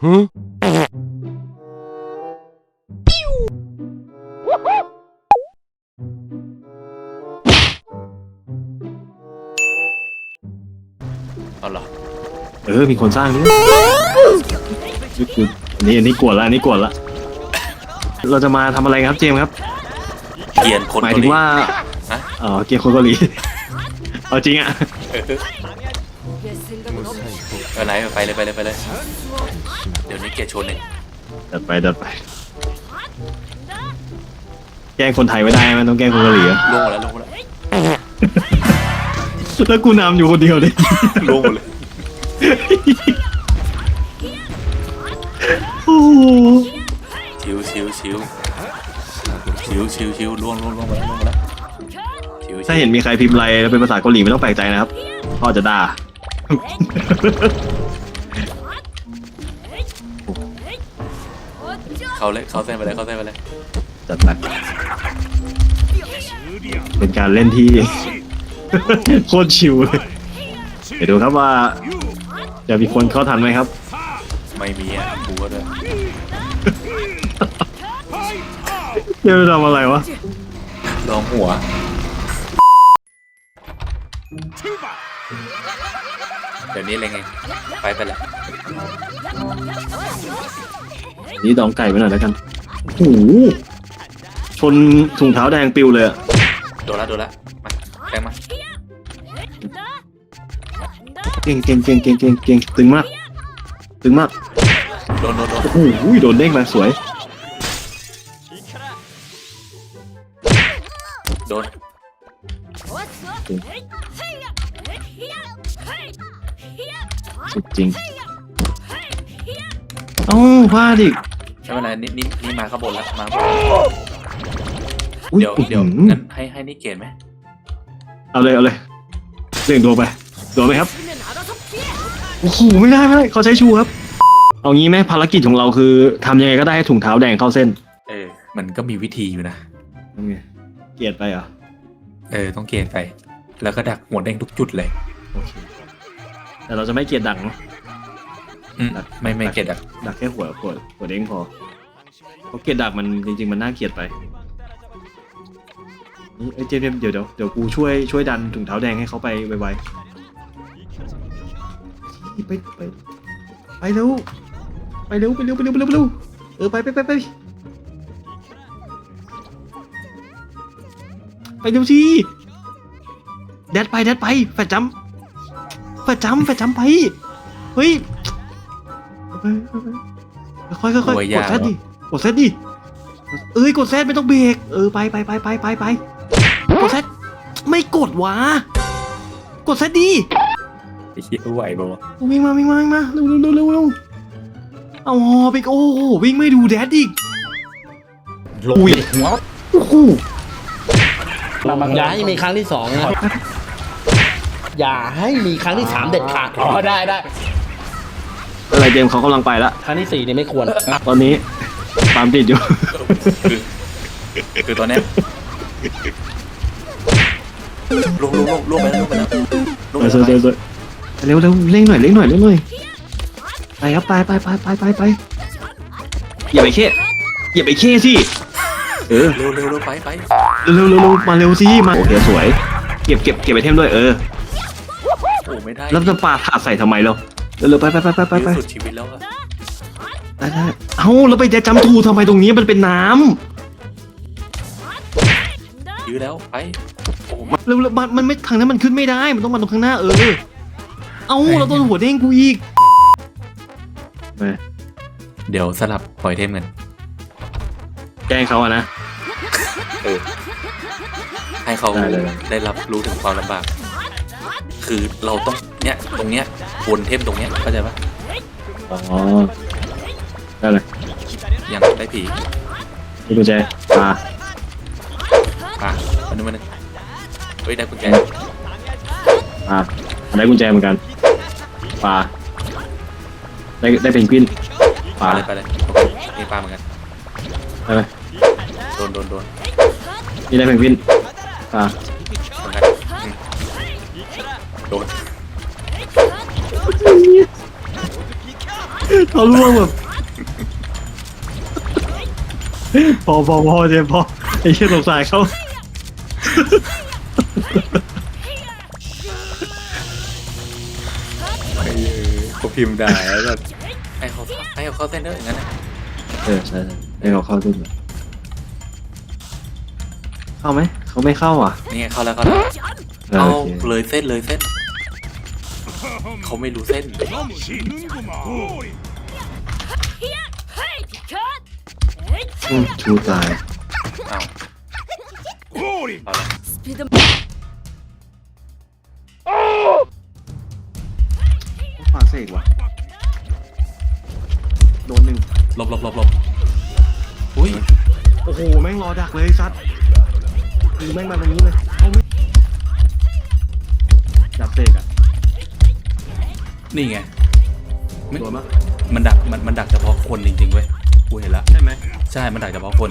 เอาเหรอเออ มีคนสร้างนี่นี่คืออันนี้อันนี้กวดละอันนี้กวดละเราจะมาทำอะไรครับเจมส์ครับ เกรียนคนหมายเกาถึหลีงว่าฮะเออเกียร์คนเกาหลี เอาจริงอะเออไหนไปเลยไปเลยไปเลย เดี๋ยวนี้เกรียนโชว์หนึ่งจัดไปจัดไป แกล้งคนไทยไม่ได้มันต้องแกล้งคนเกาหลีอะลงหมดแล้วลงหมดแล้วแล้วกูนำอยู่คนเดียวเลยลงหมดเลยโอ้โหชิวชิวชิวชิวชิวชิวล่วงล่วงล่วงไปแล้วล่วงไปแล้วชิวชิวถ้าเห็นมีใครพิมพ์อะไรแล้วเป็นภาษาเกาหลีไม่ต้องแปลกใจนะครับพ่อจะด่า เข้าเลยเข้าเส้นไปเลยเข้าเส้นไปเลยจัดไปเป็นการเล่นที่ โคตรชิวเลยเดี๋ยวดูครับว่า จะมีคนเข้าทันไหมครับ ไม่มีอะกูก็ด้วยเดี๋ยวทำอะไรวะลองหัว เดี๋ยวนี้อะไรไง ไปไปแล้ว นี่ดองไก่ไปหน่อยแล้วกันโอ้โหชนถุงเท้าแดงปิวเลยอะโดนละโดนละมาแทงมาเก่งเก่งเก่งเก่งเก่งเก่งตึงมาก ตึงมากโดนโดนโดนโอ้โหโดนเด้งมาสวย โดนสุดจริงเอ้าพลาดอีกไม่เป็นไรนี่นี่นี่มาข้างบนแล้วมาข้างบนอุ๊ยเดี๋ยวเดี๋ยวอื้อหืองั้นให้ให้นี่เกณฑ์ไหมเอาเลยเอาเลยเสี่ยงดวงไปดวงไหมครับโอ้โหไม่ได้ไม่ได้เขาใช้ชูครับ เอางี้ไหมภารกิจของเราคือทำยังไงก็ได้ให้ถุงเท้าแดงเข้าเส้น เออ มันก็มีวิธีอยู่นะทำไงเกลียดไปเหรอเออต้องเกณฑ์ไป แล้วก็ดักหัวเด้งทุกจุดเลย โอเคแต่เราจะไม่เกลียดดังเนาะ อืมดักไม่ไม่เกณฑ์ดักดักแค่หัวหัวหัวเด้งพอเพราะเกลียดดักมันจริง ๆ มันน่าเกลียดไปนี่เอ้ยเจมส์เจมส์เดี๋ยวเดี๋ยวเดี๋ยวกูช่วยช่วยดันถุงเท้าแดงให้เขาไปไวๆไปไปไปเร็วไปเร็วไปเร็วไปเร็วไปเร็วไปเร็วเออไปไปไปไปไปเร็วสิแดดไปแดดไปแฟดจัมป์แฟดจัมป์แฟดจัมป์ไปเฮ้ย ไปไปไปค่อยๆค่อยๆกดแซดดิกดแซดดิเอ้ยกดแซดไม่ต้องเบรกเออไปไปไปไปไปไปกดแซดไม่กดวะกดแซดดิไอ้เหี้ยไหวปะวะวิ่งมาวิ่งมาวิ่งมาเร็วเร็วเร็วเร็วเร็วเอาหอบอีกโอ้โหวิ่งไม่ดูแดดอีกลงอุ้ยไปหัวโอ้โหอย่าให้มีครั้งที่สองนะอย่าให้มีครั้งที่สามเด็ดขาดอ๋อได้ได้ อะไรเจมส์เขากำลังไปละครั้งที่สี่เนี่ยไม่ควรตอนนี้ตามติดอยู่ คือคือตอนเนี้ยลงลงลงลงไปแล้วลงไปแล้วลงไปเออแล้วเออเออเร็วเร็วเร่งหน่อยเร่งหน่อยเร่งหน่อยไปครับไปไปไปไปไปไปอย่าไปเข้อย่าไปเข้สิเออเร็วเร็วเร็วไปไปเร็วเร็วเร็วมาเร็วสิมาโอเคสวย เก็บเก็บเก็บไอเทมด้วยเออโอ้ไม่ได้แล้วจะปาถาดใส่ทำไมเรา เร็วเร็วไปไปไปไปไปไปสุดชีวิตแล้วอะได้ได้เอ้าแล้วไปจะจำทูทำไมตรงนี้มันเป็นน้ำยื้อแล้วไปโอ้เร็วเร็วมันมันไม่ทางนั้นมันขึ้นไม่ได้ มันต้องมาตรงข้างหน้าเออ เอ้าเราโดนหัวเด้งกูอีก เดี๋ยวสลับปล่อยเทมกันแกล้งเขาอะนะเออให้เขาได้เลย ได้รับรู้ถึงความลำบาก คือเราต้องเนี้ยตรงเนี้ยวนเทมตรงเนี้ยเข้าใจปะอ๋อได้เลยยังได้ผีนี่กุญแจมาอะมาหนึ่งมาหนึ่งเฮ้ยได้กุญแจมาได้กุญแจเหมือนกันปลาได้ได้เพนกวินปปาลาเลยไปเลยโอเคนี่ปลาเหมือนกันได้ไหมโดนโดนโดนนี่ได้เพนกวินปลาเหมือนกันอืมโดน เขาล่วงแบบพอพอพอเจมส์พอไอ้เชี่ยสงสารเขาก็พิมพ์ได้แล้วก็ให้เขาให้เขาเข้าเส้นด้วยอย่างนั้นนะเออใช่ให้เขาเข้าด้วยเข้าไหมเขาไม่เข้าอะนี่ไงเข้าแล้วเข้าแล้วเออเอาโอเคเลยเส้นเลยเส้นเขาไม่รู้เส้น อืมชูตายเอาเอาละฟาเสกว่ะโดนหนึ่งหลบหลบหลบหลบอุ้ยโอ้โหแม่งรอดักเลยซัดคือแม่งมาตรงนี้เลยเอาไม่ดับเสกอะนี่ไงไม่โดนปะมันดักมันมันดักเฉพาะคนจริงๆเว้ย กูเห็นละใช่ไหมใช่มันดักเฉพาะคน